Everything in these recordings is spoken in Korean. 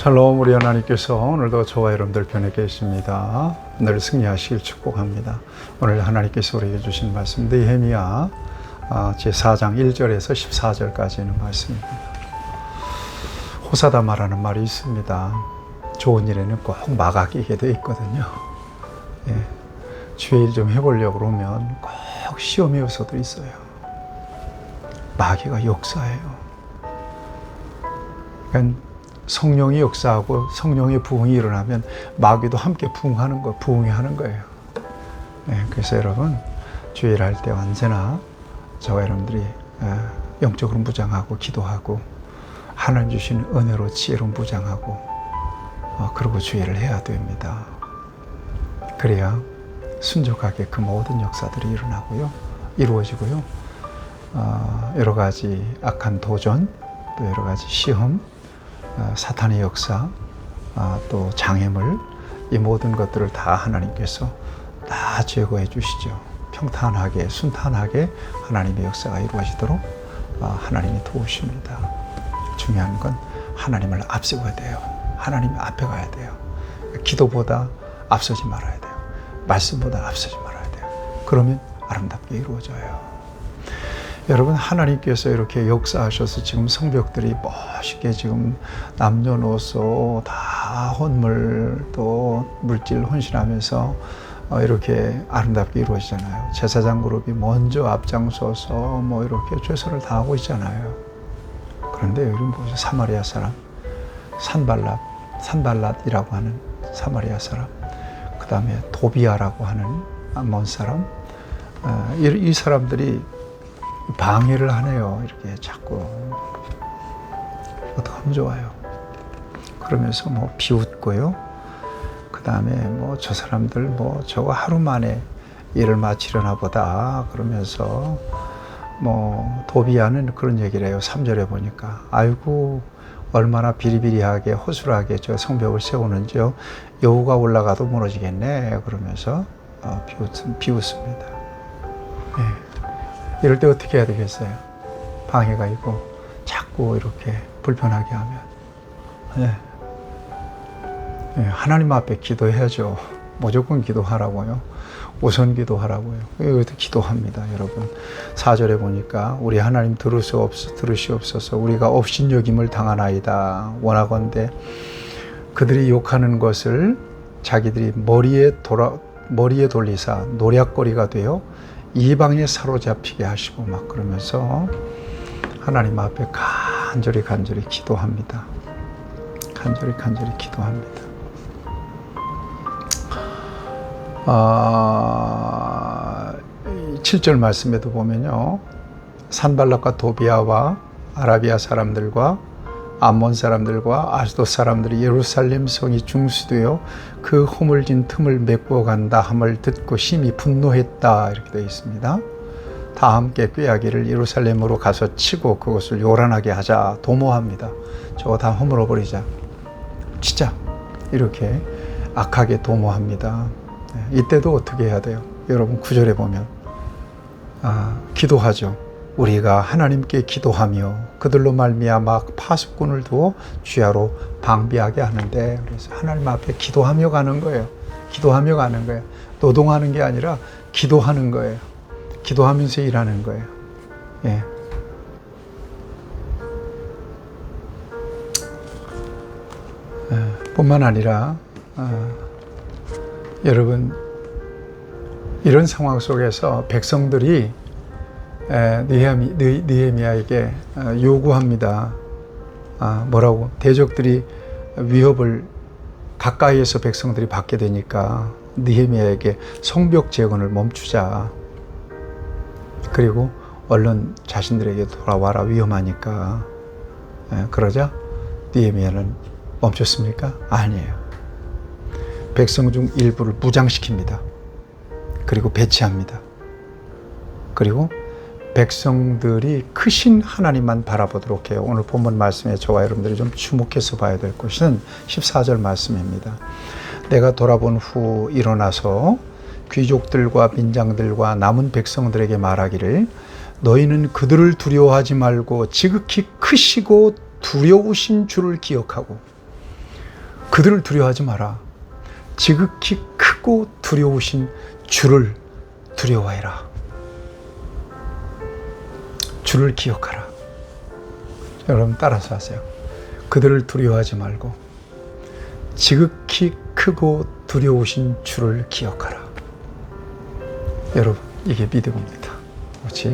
샬롬 우리 하나님께서 오늘도 저와 여러분들 편에 계십니다. 늘 승리하시길 축복합니다. 오늘 하나님께서 우리에게 주신 말씀 느헤미야 아, 제4장 1절에서 14절까지 있는 말씀입니다. 호사다 말하는 말이 있습니다. 좋은 일에는 꼭 마가 끼게 돼 있거든요. 예, 주의 일 좀 해보려고 그러면 꼭 시험이 요소도 있어요. 마귀가 역사해요. 그러니까 성령이 역사하고 성령의 부흥이 일어나면 마귀도 함께 부흥하는 거, 부흥이 하는 거예요. 네, 그래서 여러분 주일 할때 언제나 저와 여러분들이 어, 영적으로 무장하고 기도하고 하나님 주신 은혜로 지혜로 무장하고 어, 그리고 주의를 해야 됩니다. 그래야 순적하게 그 모든 역사들이 일어나고요, 이루어지고요. 어, 여러 가지 악한 도전, 또 여러 가지 시험, 어, 사탄의 역사, 아, 또 장애물, 이 모든 것들을 다 하나님께서 다 제거해 주시죠. 평탄하게, 순탄하게 하나님의 역사가 이루어지도록 아, 하나님이 도우십니다. 중요한 건 하나님을 앞세워야 돼요. 하나님 앞에 가야 돼요. 기도보다 앞서지 말아야 돼요. 말씀보다 앞서지 말아야 돼요. 그러면 아름답게 이루어져요. 여러분 하나님께서 이렇게 역사하셔서 지금 성벽들이 멋있게 지금 남녀노소 다 혼물 또 물질 혼신하면서 어, 이렇게 아름답게 이루어지잖아요. 제사장 그룹이 먼저 앞장서서 뭐 이렇게 최선을 다하고 있잖아요. 그런데 여기 보세요. 사마리아 사람 산발랏 산발랏이라고 하는 사마리아 사람 그 다음에 도비아라고 하는 먼 사람 어, 이, 이 사람들이 방해를 하네요. 이렇게 자꾸 하면 좋아요. 그러면서 뭐 비웃고요. 그 다음에 뭐 저 사람들 뭐 저거 하루 만에 일을 마치려나 보다 그러면서 뭐 도비아는 그런 얘기를 해요. 3절에 보니까 아이고 얼마나 비리비리하게 허술하게 저 성벽을 세우는지요. 여우가 올라가도 무너지겠네 그러면서 어, 비웃, 비웃습니다. 네. 이럴 때 어떻게 해야 되겠어요? 방해가 있고 자꾸 이렇게 불편하게 하면 네. 네, 하나님 앞에 기도해야죠. 무조건 기도하라고요. 우선 기도하라고요. 여기도 기도합니다, 여러분. 4절에 보니까 우리 하나님 들으시옵소서, 들으시옵소서 우리가 업신여김을 당하나이다. 원하건대 그들이 욕하는 것을 자기들이 머리에 돌아 머리에 돌리사 노략거리가 되어 이방에 사로잡히게 하시고 막 그러면서 하나님 앞에 간절히 간절히 기도합니다. 간절히 간절히 기도합니다. 아, 7절 말씀에도 보면요. 산발락과 도비아와 아라비아 사람들과 암몬 사람들과 아스도 사람들이 예루살렘 성이 중수되어 그 허물진 틈을 메꾸어 간다 함을 듣고 심히 분노했다 이렇게 되어 있습니다. 다 함께 꾀하기를 예루살렘으로 가서 치고 그것을 요란하게 하자 도모합니다. 저거 다 허물어 버리자. 진짜 이렇게 악하게 도모합니다. 네, 이때도 어떻게 해야 돼요? 여러분 구절에 보면 아, 기도하죠. 우리가 하나님께 기도하며 그들로 말미암아 파수꾼을 두어 주야로 방비하게 하는데 그래서 하나님 앞에 기도하며 가는 거예요. 기도하며 가는 거예요. 노동하는 게 아니라 기도하는 거예요. 기도하면서 일하는 거예요. 예. 예, 뿐만 아니라 어, 여러분 이런 상황 속에서 백성들이 느헤미, 느헤미야에게 어, 요구합니다. 아, 뭐라고? 대적들이 위협을 가까이에서 백성들이 받게 되니까 느헤미야에게 성벽 재건을 멈추자. 그리고 얼른 자신들에게 돌아와라 위험하니까. 그러자 느헤미야는 멈췄습니까? 아니에요. 백성 중 일부를 무장시킵니다. 그리고 배치합니다. 그리고 백성들이 크신 하나님만 바라보도록 해요. 오늘 본문 말씀에 저와 여러분들이 좀 주목해서 봐야 될 것은 14절 말씀입니다. 내가 돌아본 후 일어나서 귀족들과 민장들과 남은 백성들에게 말하기를 너희는 그들을 두려워하지 말고 지극히 크시고 두려우신 주를 기억하고 그들을 두려워하지 마라. 지극히 크고 두려우신 주를 두려워해라. 주를 기억하라. 여러분 따라서 하세요. 그들을 두려워하지 말고 지극히 크고 두려우신 주를 기억하라. 여러분 이게 믿음입니다. 오직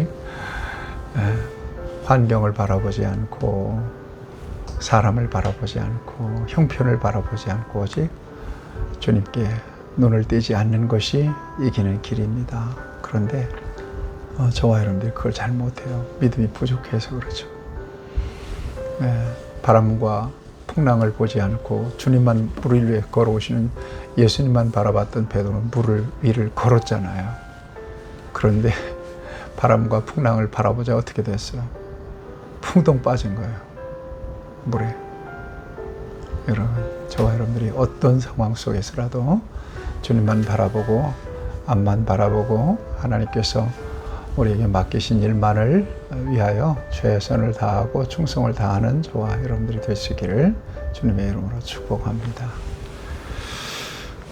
예, 환경을 바라보지 않고 사람을 바라보지 않고 형편을 바라보지 않고 오직 주님께 눈을 떼지 않는 것이 이기는 길입니다. 그런데 어, 저와 여러분들이 그걸 잘 못해요. 믿음이 부족해서 그렇죠. 예, 바람과 풍랑을 보지 않고 주님만 물 위에 걸어오시는 예수님만 바라봤던 베드로는 물을 위를 걸었잖아요. 그런데 바람과 풍랑을 바라보자 어떻게 됐어요? 풍덩 빠진 거예요. 물에. 여러분, 저와 여러분들이 어떤 상황 속에서라도 주님만 바라보고 앞만 바라보고 하나님께서 우리에게 맡기신 일만을 위하여 최선을 다하고 충성을 다하는 저와 여러분들이 되시기를 주님의 이름으로 축복합니다.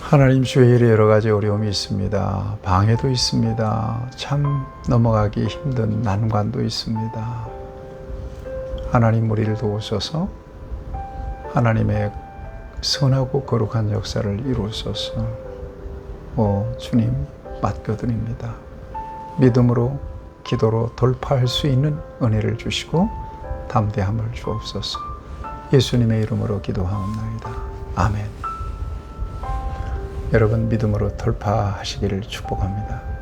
하나님 주의 일에 여러 가지 어려움이 있습니다. 방해도 있습니다. 참 넘어가기 힘든 난관도 있습니다. 하나님 우리를 도우셔서 하나님의 선하고 거룩한 역사를 이루소서. 오 주님 맡겨드립니다. 믿음으로 기도로 돌파할 수 있는 은혜를 주시고 담대함을 주옵소서. 예수님의 이름으로 기도하옵나이다. 아멘. 여러분 믿음으로 돌파하시기를 축복합니다.